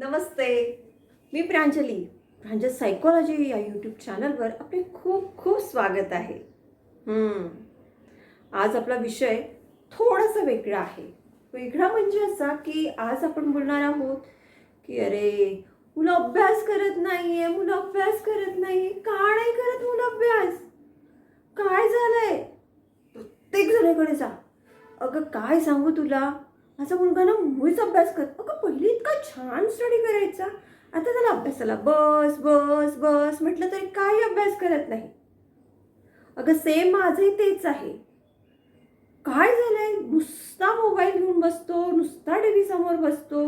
नमस्ते. मी प्रांजली. प्रांजल सायकोलॉजी या यूट्यूब चॅनलवर आपले खूप खूप स्वागत आहे. आज आपला विषय थोडासा वेगळा आहे. वेगळा म्हणजे असा की आज आपण बोलणार आहोत की अरे मुलं अभ्यास करत नाही आहे मुलं अभ्यास करत नाही का नाही करत मुलं अभ्यास? काय झालंय? प्रत्येक जणाकडे जा. अगं काय सांगू तुला? माझा मुलगा ना मुळीच अभ्यास करत अगं पहिली इतका छान स्टडी करायचा. आता त्याला अभ्यासाला बस बस बस म्हटलं तरी काही अभ्यास करत नाही. अगं सेम माझंही तेच आहे. काय झालंय? नुसता मोबाईल घेऊन बसतो नुसता टी व्ही समोर बसतो.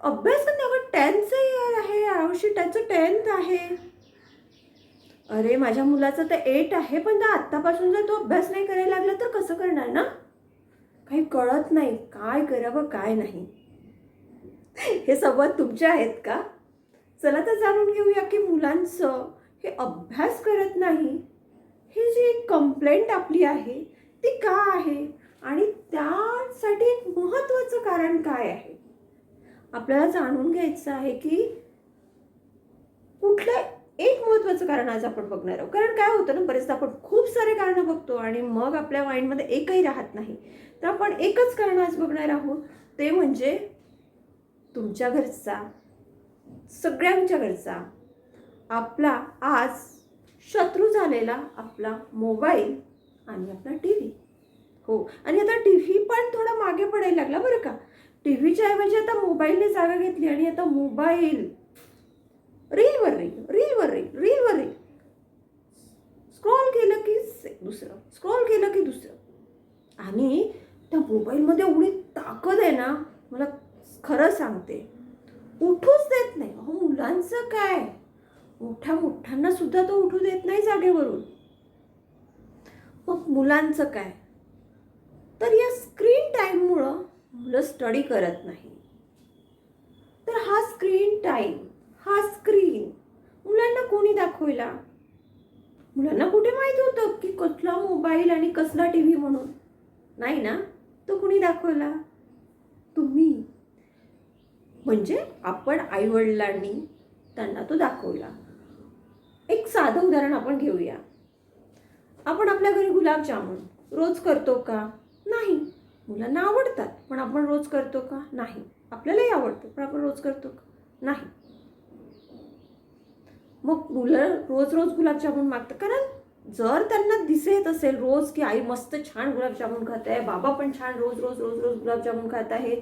अभ्यास नाही अगं टेन्थचं इयर आहे यावर्षी त्याचं टेन्थ आहे. अरे माझ्या मुलाचं तर एट आहे पण तर आत्तापासून जर तो अभ्यास नाही करायला लागला तर कसं करणार ना? काही कळत नाही काय करावं काय नाही. हे संवाद तुमचे आहेत का? चला तर जाणून घेऊया की मुलांचं हे अभ्यास करत नाही ही जी कंप्लेंट आपली आहे ती का आहे? आणि त्यासाठी एक महत्त्वाचं कारण काय आहे? आपल्याला जाणून घ्यायचं आहे की कुठलं एक महत्त्वाचं कारण आज आपण बघणार आहोत. कारण काय होतं ना बरेचदा आपण खूप सारे कारणं बघतो आणि मग आपल्या माइंडमध्ये एकही राहत नाही. तर आपण एकच कारण आज बघणार आहोत ते म्हणजे तुमच्या घरचा सगळ्यांच्या घरचा आपला आज शत्रू झालेला आपला मोबाईल आणि आपला टी व्ही हो आणि आता टी व्ही पण थोडा मागे पडायला लागला बरं का. टी व्हीच्या ऐवजी आता मोबाईलने जागा घेतली आणि आता मोबाईल रीलवर रील रीलवर रील रीलवर रील स्क्रॉल केलं की दुसरं. स्क्रॉल केलं की दुसरं. आणि त्या मोबाईलमध्ये एवढी ताकद आहे ना मला खरं सांगते. उठूच देत नाही. अहो मुलांचं काय? मोठ्या मोठ्यांना सुद्धा तो उठू देत नाही जागेवरून. मग मुलांचं काय? तर या स्क्रीन टाईममुळं मुलं स्टडी करत नाही. तर हा स्क्रीन टाईम हा स्क्रीन मुलांना कोणी दाखवला? मुलांना कुठे माहीत होतं की कसला मोबाईल आणि कसला टी व्ही म्हणून? नाही ना? तो कुणी दाखवला? तुम्ही. म्हणजे आपण आईवडिलांनी त्यांना तो दाखवला. एक साधं उदाहरण आपण घेऊया. आपण आपल्या घरी गुलाबजामुन रोज करतो का? नाही. मुलांना आवडतात पण आपण रोज करतो का? नाही. आपल्यालाही आवडतं पण आपण रोज करतो का? नाही. मग मुलं रोज रोज गुलाबजामुन मागतात. कारण जर त्यांना दिसत असेल रोज की आई मस्त छान गुलाबजामुन खात आहे बाबा पण छान रोज रोज रोज रोज गुलाबजामुन खात आहे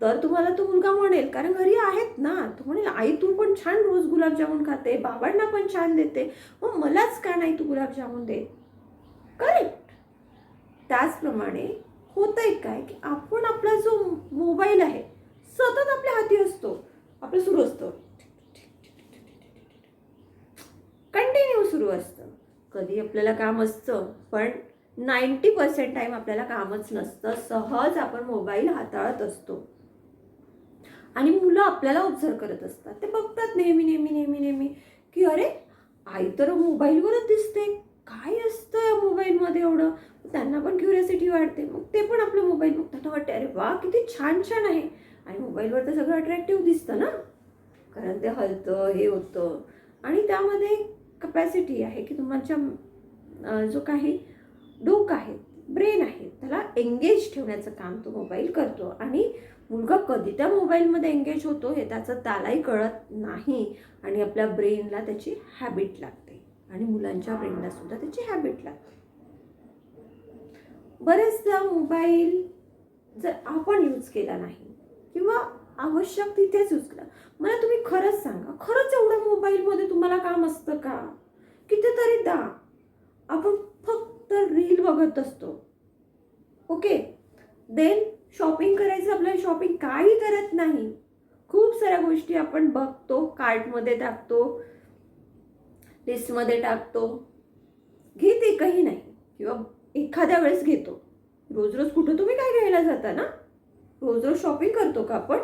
तर तुम्हाला तो मुलगा म्हणेल कारण घरी आहेत ना तो म्हणेल आई तू पण छान रोज गुलाबजामुन खाते बाबांना पण छान देते मग मलाच का नाही तू गुलाबजामुन दे करेक्ट त्याचप्रमाणे होतंय काय की आपण आपला जो मोबाईल आहे सतत आपल्या हाती असतो आपलं सुरू असतं. कंटिन्यू सुरू असतं. कधी आपल्याला काम असतं पण नाईंटी पर्सेंट टाईम आपल्याला कामच नसतं. सहज आपण मोबाईल हाताळत असतो. आणि मुलं आपल्याला ऑब्झर्व करत असतात. ते बघतात नेहमी नेहमी नेहमी नेहमी की अरे आई तर मोबाईलवरच दिसते. काय असतं या मोबाईलमध्ये एवढं? त्यांना पण क्युरियोसिटी वाढते. मग ते पण आपलं मोबाईल बघतात. त्यांना वाटते अरे वा किती छान छान आहे. आणि मोबाईलवर तर सगळं अट्रॅक्टिव्ह दिसतं ना? कारण ते हलतं हे होतं. आणि त्यामध्ये कपॅसिटी आहे की तुमच्या जो काही डोक आहे ब्रेन आहे त्याला एंगेज ठेवण्याचं काम तो मोबाईल करतो. आणि मुलगा कधी त्या मोबाईलमध्ये एंगेज होतो हे त्याचं त्यालाही कळत नाही आणि आपल्या ब्रेनला त्याची हॅबिट लागते. आणि मुलांच्या ब्रेनला सुद्धा त्याची हॅबिट लागते. बरेचदा मोबाईल जर आपण यूज केला नाही किंवा आवश्यक तिथेच यूज केला मला तुम्ही खरंच सांगा मोबाईलमध्ये तुम्हाला काम असतं का? कितीतरी दा. आपण फक्त रील बघत असतो. ओके? देन शॉपिंग करायचं आपल्याला शॉपिंग काही करत नाही. खूप साऱ्या गोष्टी आपण बघतो कार्टमध्ये टाकतो लिस्टमध्ये टाकतो. घेत एकही नाही. किंवा एखाद्या वेळेस घेतो. रोज रोज कुठं तुम्ही काय घ्यायला जाता ना? रोज रोज शॉपिंग करतो का आपण?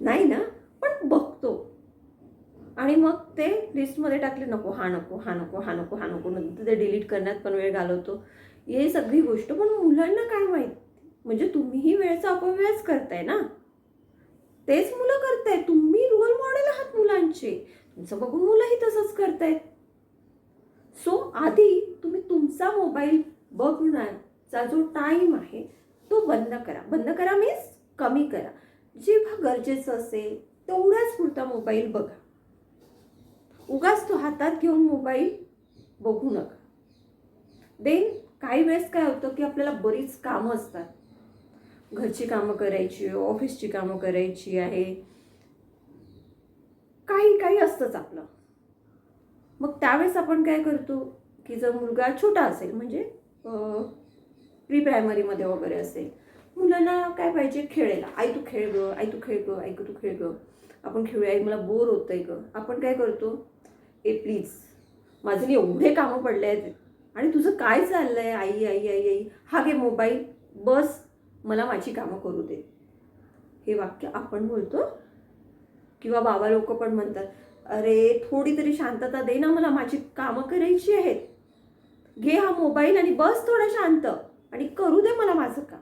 नाही ना? पण बघ आणि मग ते लिस्टमध्ये टाकले नको हा नको हा नको हा नको हा नको. नंतर ते डिलीट करण्यात पण वेळ घालवतो. हे सगळी गोष्ट पण मुलांना काय माहीत? म्हणजे तुम्हीही वेळेचा अपव्ययच करताय ना? तेच मुलं करतायत. तुम्ही रोल मॉडेल आहात मुलांचे. तुमचं बघून मुलंही तसंच करतायत. सो आधी तुम्ही तुमचा मोबाईल बघण्याचा जो टाईम आहे तो बंद करा. बंद करा मीन्स कमी करा. जेव्हा गरजेचं असेल तेवढ्याच पुरता मोबाईल बघा. उगाच तो हातात घेऊन मोबाईल बघू नका. देन काही वेळेस काय होतं की आपल्याला बरीच कामं असतात. घरची कामं करायची ऑफिसची कामं करायची आहे. काही काही असतंच आपलं. मग त्यावेळेस आपण काय करतो की जर मुलगा छोटा असेल म्हणजे प्री प्रायमरीमध्ये वगैरे असेल मुलांना काय पाहिजे? खेळायला. आई तू खेळ ग आई तू खेळ ग आई तू खेळ ग. आपण खेळूया आई मला बोर होतंय ग. आपण काय करतो? ए प्लीज माझे एवढे कामं पडले आहेत. आणि तुझं काय चाललंय आई आई आई आई? हा घे मोबाईल. बस. मला माझी कामं करू दे. हे वाक्य आपण बोलतो? किंवा बाबा लोक पण म्हणतात अरे थोडी तरी शांतता दे ना मला. माझी कामं करायची आहेत. घे हा मोबाईल आणि बस थोडा शांत. आणि करू दे मला माझं काम.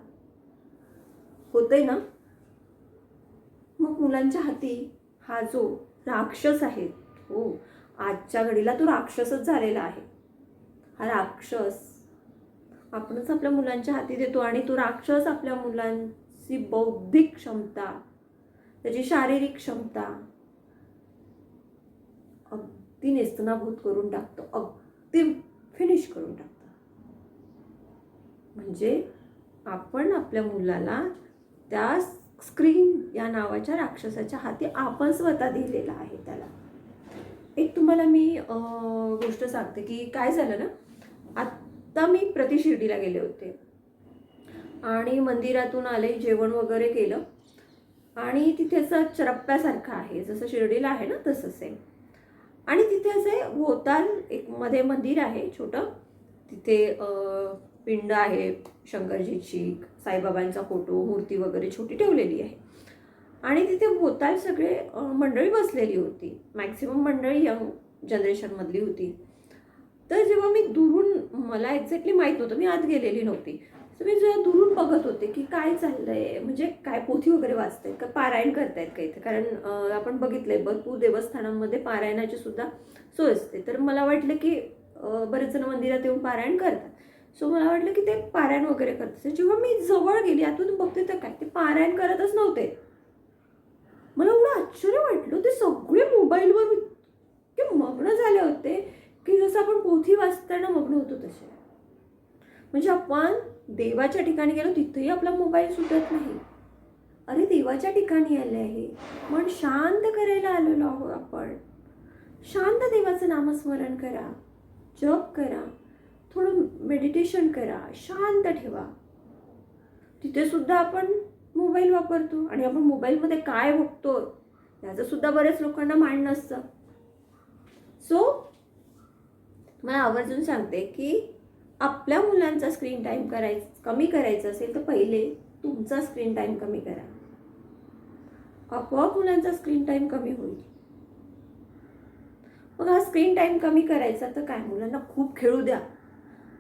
होतंय ना? मग मुलांच्या हाती हा जो राक्षस आहे हो आजच्या घडीला तो राक्षसच झालेला आहे. हा राक्षस आपणच आपल्या मुलांच्या हाती देतो आणि तो राक्षस आपल्या मुलांची बौद्धिक क्षमता त्याची शारीरिक क्षमता अगदी नेस्तनाभूत करून टाकतो. अगदी फिनिश करून टाकतो. म्हणजे आपण आपल्या मुलाला त्या स्क्रीन या नावाच्या राक्षसाच्या हाती आपण स्वतः दिलेला आहे त्याला. एक तुम्हाला मी गोष्ट सांगते की काय झालं ना आत्ता मी प्रति शिर्डीला गेले होते. आणि मंदिरातून आले जेवण वगैरे केलं. आणि तिथे असं चरप्प्यासारखं आहे जसं शिर्डीला आहे ना तसं सेम आणि तिथे असे भोताल एक मध्ये मंदिर आहे छोटं. तिथे पिंड आहे शंकरजीची साईबाबांचा फोटो मूर्ती वगैरे छोटी ठेवलेली आहे. आणि तिथे भोवताल सगळे मंडळी बसलेली होती. मॅक्सिमम मंडळी यंग जनरेशनमधली होती. तर जेव्हा मी दुरून मला एक्झॅक्टली माहीत नव्हतं मी आत गेलेली नव्हती. तर मी जेव्हा दुरून बघत होते की काय चाललंय म्हणजे काय पोथी वगैरे वाचतायत का पारायण करतायत का इथे? कारण आपण बघितलंय भरपूर देवस्थानांमध्ये पारायणाची सुद्धा सोय असते. तर मला वाटलं की बरेच जण मंदिरात येऊन पारायण करतात. सो मला वाटलं की ते पारायण वगैरे करत असते जेव्हा मी जवळ गेली आतून बघते तर काय ते पारायण करतच नव्हते. मला एवढं आश्चर्य वाटलं. ते सगळे मोबाईलवर इतके मग्न झाले होते की जसं आपण पोथी वाचताना मग्न होतो तसे. म्हणजे आपण देवाच्या ठिकाणी गेलो तिथेही आपला मोबाईल सुटत नाही. अरे देवाच्या ठिकाणी आले आहे. मन शांत करायला आलेलो आहोत आपण. शांत देवाचं नामस्मरण करा. जप करा. थोडं मेडिटेशन करा. शांत ठेवा. तिथे सुद्धा आपण मोबाईल वापरतो आणि आपण मोबाईलमध्ये काय बघतो याचंसुद्धा बऱ्याच लोकांना मांडणं असतं. सो मला आवर्जून सांगते की आपल्या मुलांचा स्क्रीन टाईम कराय कमी करायचं असेल तर पहिले तुमचा स्क्रीन टाईम कमी करा. आपोआप मुलांचा स्क्रीन टाईम कमी होईल. मग हा स्क्रीन टाईम कमी करायचा तर काय? मुलांना खूप खेळू द्या.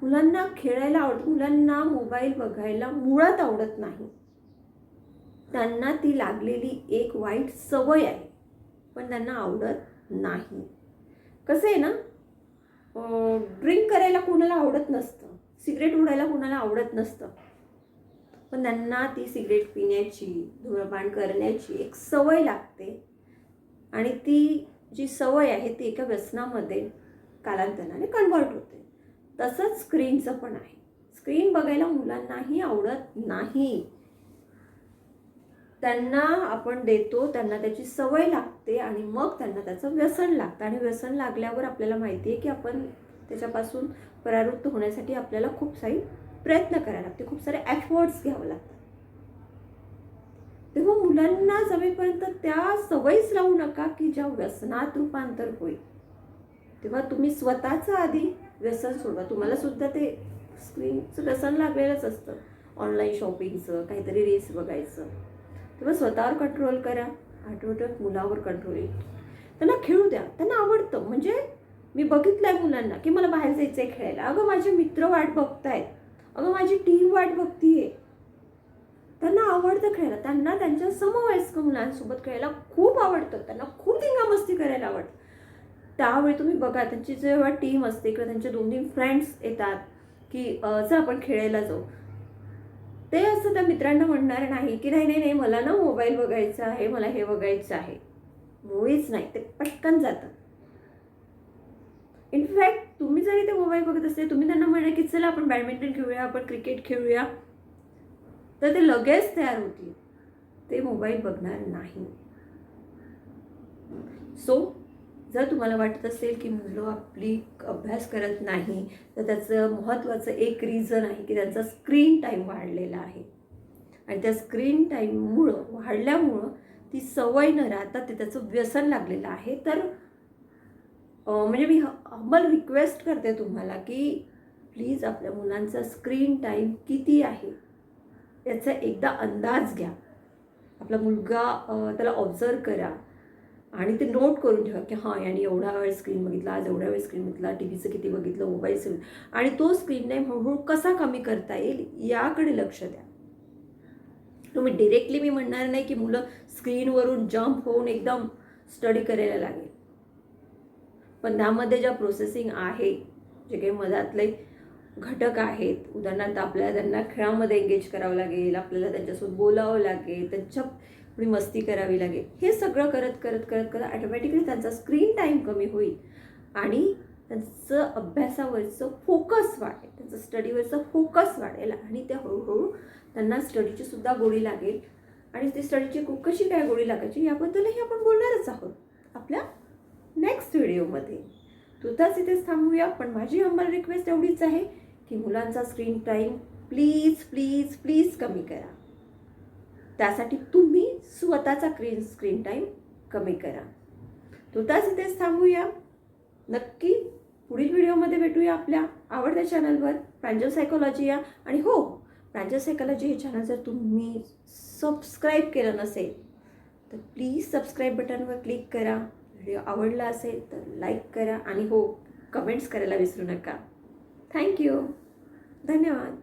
मुलांना खेळायला आवड मुलांना मोबाईल बघायला मुळात आवडत नाही. त्यांना ती लागलेली एक वाईट सवय आहे. पण त्यांना आवडत नाही. कसं आहे ना ड्रिंक करायला कोणाला आवडत नसतं. सिगरेट उडायला कोणाला आवडत नसतं. पण त्यांना ती सिगरेट पिण्याची धूम्रपान करण्याची एक सवय लागते. आणि ती जी सवय आहे ती एका व्यसनामध्ये कालांतराने कन्व्हर्ट होते. तसंच स्क्रीनचं पण आहे. स्क्रीन बघायला मुलांनाही आवडत नाही. त्यांना आपण देतो त्यांना त्याची सवय लागते आणि मग त्यांना त्याचं व्यसन लागतं. आणि व्यसन लागल्यावर आपल्याला माहिती आहे की आपण त्याच्यापासून परावृत्त होण्यासाठी आपल्याला खूप सारी प्रयत्न करायला लागते. खूप सारे एफर्ट्स घ्यावं लागतात. तेव्हा मुलांना जमेपर्यंत त्या सवयीच लावू नका की ज्या व्यसनात रूपांतर होईल तेव्हा तुम्ही स्वतःचं आधी व्यसन सोडवा. तुम्हाला सुद्धा ते स्क्रीनचं व्यसन लागलेलंच असतं. ऑनलाईन शॉपिंगचं काहीतरी रील्स बघायचं. तेव्हा स्वतःवर कंट्रोल करा. आठवड्यात मुलावर कंट्रोल येईल. त्यांना खेळू द्या. त्यांना आवडतं. म्हणजे मी बघितलं आहे मुलांना की मला बाहेर जायचं आहे खेळायला. अगं माझे मित्र वाट बघतायत. अगं माझी टीम वाट बघतीये. त्यांना आवडतं खेळायला. त्यांना त्यांच्या समवयस्क मुलांसोबत खेळायला खूप आवडतं. त्यांना खूप धिंगामस्ती करायला आवडतं. त्यावेळी तुम्ही बघा त्यांची जेव्हा टीम असते किंवा त्यांचे दोन तीन फ्रेंड्स येतात की जर आपण खेळायला जाऊ. ते असं त्या मित्रांना म्हणणार नाही की नाही नाही नाही मला ना मोबाईल बघायचा आहे मला हे बघायचं आहे. मुळीच नाही ते पटकन जातं. इनफॅक्ट तुम्ही जरी ते मोबाईल बघत असते तुम्ही त्यांना म्हणा की चला आपण बॅडमिंटन खेळूया आपण क्रिकेट खेळूया. तर ते लगेच तयार होतील. ते मोबाईल बघणार नाही. सो जर तुम्हाला वाटत असेल की मुलं आपली अभ्यास करत नाही तर त्याचं महत्त्वाचं एक रिझन आहे की त्यांचा स्क्रीन टाईम वाढलेला आहे. आणि त्या स्क्रीन टाईममुळं वाढल्यामुळं ती सवय न राहता ते त्याचं व्यसन लागलेलं आहे. तर म्हणजे मी हंबल रिक्वेस्ट करते तुम्हाला की प्लीज आपल्या मुलांचा स्क्रीन टाईम किती आहे? याचा एकदा अंदाज घ्या. आपला मुलगा त्याला ऑब्झर्व करा. आणि ते नोट करून ठेवा की हां याने एवढा वेळ स्क्रीन बघितला आज एवढा वेळ स्क्रीन बघितला टी व्हीचं किती बघितलं मोबाईलचं आणि तो स्क्रीन टाईम हळूहळू कसा कमी करता येईल याकडे लक्ष द्या. तुम्ही डिरेक्टली मी म्हणणार नाही की मुलं स्क्रीनवरून जम्प होऊन एकदम स्टडी करायला लागेल. पण त्यामध्ये ज्या प्रोसेसिंग आहे जे काही मधातले घटक आहेत उदाहरणार्थ आपल्याला त्यांना खेळामध्ये एंगेज करावं लागेल आपल्याला त्यांच्यासोबत बोलावं लागेल त्यांच्या थोडी मस्ती करावी लागेल. हे सगळं करत करत करत करत ॲटोमॅटिकली त्यांचा स्क्रीन टाईम कमी होईल. आणि त्यांचं अभ्यासावरचं फोकस वाढेल. त्यांचं स्टडीवरचं फोकस वाढेल. आणि ते हळूहळू त्यांना स्टडीची सुद्धा गोडी लागेल. आणि ते स्टडीची गो- कशी काय गोडी लागायची याबद्दलही आपण बोलणारच आहोत. आपल्या नेक्स्ट व्हिडिओमध्ये तुझाच इथेच थांबूया पण माझी हंबल रिक्वेस्ट एवढीच आहे की मुलांचा screen time please please please कमी करा. त्यासाठी तुम्ही स्वतःचा क्रीन स्क्रीन टाईम कमी करा. तुर्तास इथेच थांबूया. नक्की पुढील व्हिडिओमध्ये भेटूया आपल्या आवडत्या चॅनलवर प्रांजल सायकोलॉजी या. आणि हो प्रांजल सायकोलॉजी हे चॅनल जर तुम्ही सबस्क्राईब केलं नसेल तर प्लीज सबस्क्राईब बटनवर क्लिक करा. व्हिडिओ आवडला असेल तर लाईक करा. आणि हो कमेंट्स करायला विसरू नका. थँक्यू धन्यवाद.